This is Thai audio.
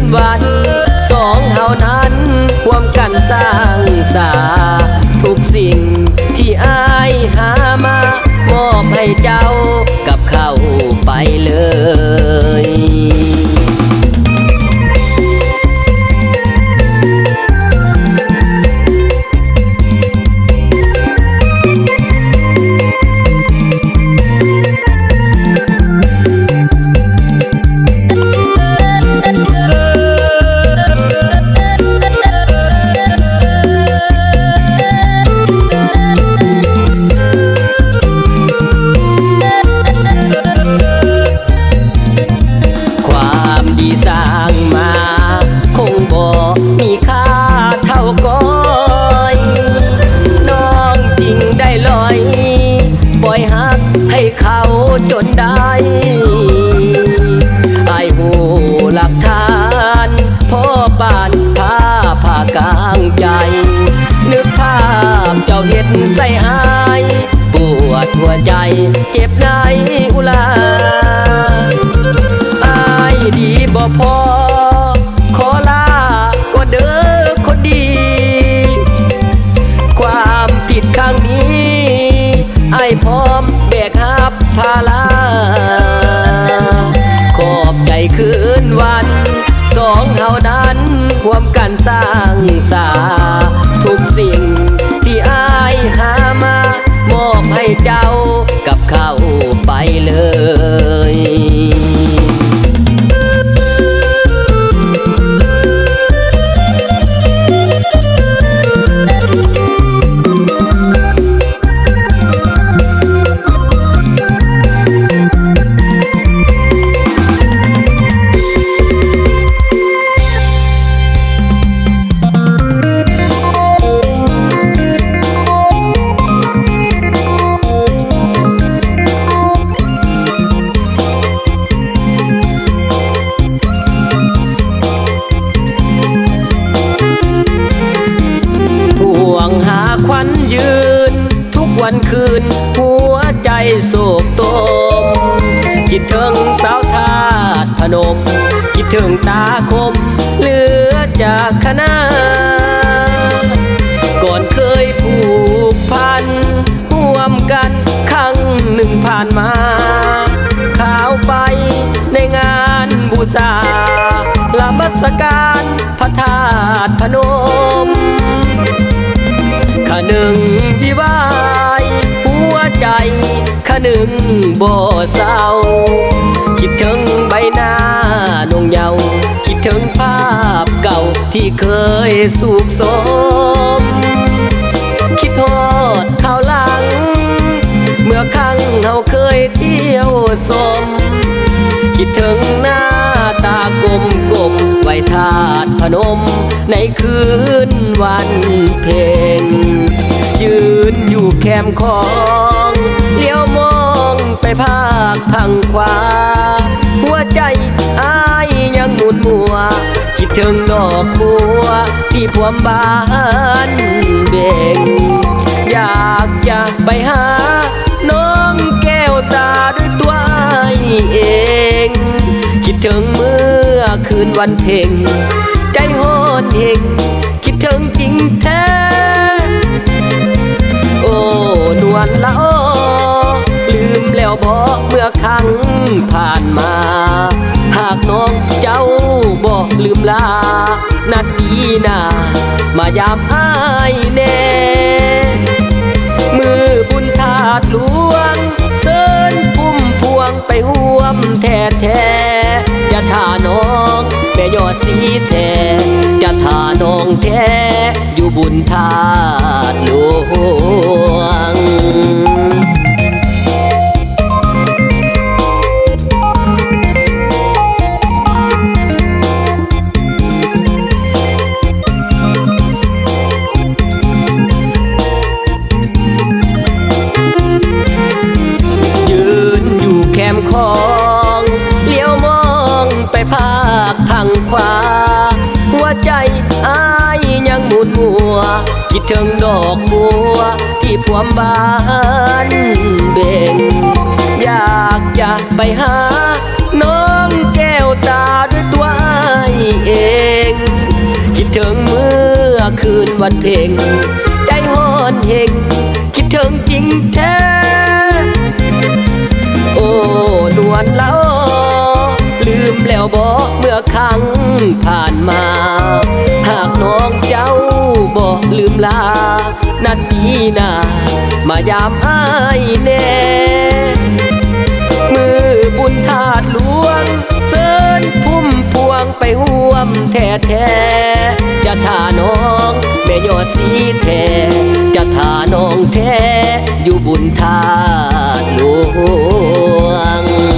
นวัน สองเท่านั้นควมกันสร้างสา ทุกสิ่งที่อายหามามอบให้เจ้ากับเขาไปเลย หัวใจเจ็บในอุลาอายดีบ่พอ ขอลาก็เด้อคนดี ความผิดครั้งนี้ไอ้พร้อมแบกรับภาระขอบใจคืนวัน สองเท่านั้นรวมกันสร้างสาาควันยืน ทุกวันคืน หัวใจโศกตม คิดถึงสาวทาตพนม คิดถึงตาคม เหลือจากคณะ หนึ่งพี่วายหัวใจข้าหนึ่งบ่เศร้า คิดถึงใบหน้านงเยาว์คิดถึงภาพเก่าที่เคยสุขสม คิดฮอดข่าวหลัง เมื่อครั้งเราเคยเที่ยวสม คิดถึงหน้าตากลมก ว้ทาดพนม ในคืนวันเพ็ญยืนอยู่แคมของเลี้ยวมองไปภาคพังขวา หัวใจอายยังหมุนมัว คิดถึงดอกบัวที่พวมบานเบ่งอยากจะไปหา นวันเพ็ญใจโหดเฮงคิดถึงจริงแท้ โอ้ นวลละโอลืมแล้วบ่เมื่อครั้งผ่านมา หากน้องเจ้าบ่ลืมลา นัดดีหนามายามอ้ายแน่มือบุญถาดหลวงเสินพุ่มพวงไปห่วมแท้แท้จะท่า ม่ยอดสีแท้จะทานองแท้อยู่บุญถาดหลวงยืนอยู่แคมป์คองเลี้ยวมองไปภาคทาง ขวา หัวใจอายยังหมุนมัว คิดถึงดอกบัว ที่พวมบานเบ่งอยากจะไปหา น้องแก้วตาด้วยตัวเอง คิดถึงเมื่อคืนวันเพ็งใจหอนเฮงคิดถึงจริงแท้ โอ้นวลละออลืม แล้วบ่เมื่อครั้งผ่านมา หากน้องเจ้าบ่ลืมลา นัดดีหน้ามายามอ้ายแน่มือบุญถาดหลวง เสินพุ่มพวงไปห่วมแท้แท้จะท่าน้องแม่ยอดสีแท้จะท่าน้องแท้อยู่บุญถาดหลวง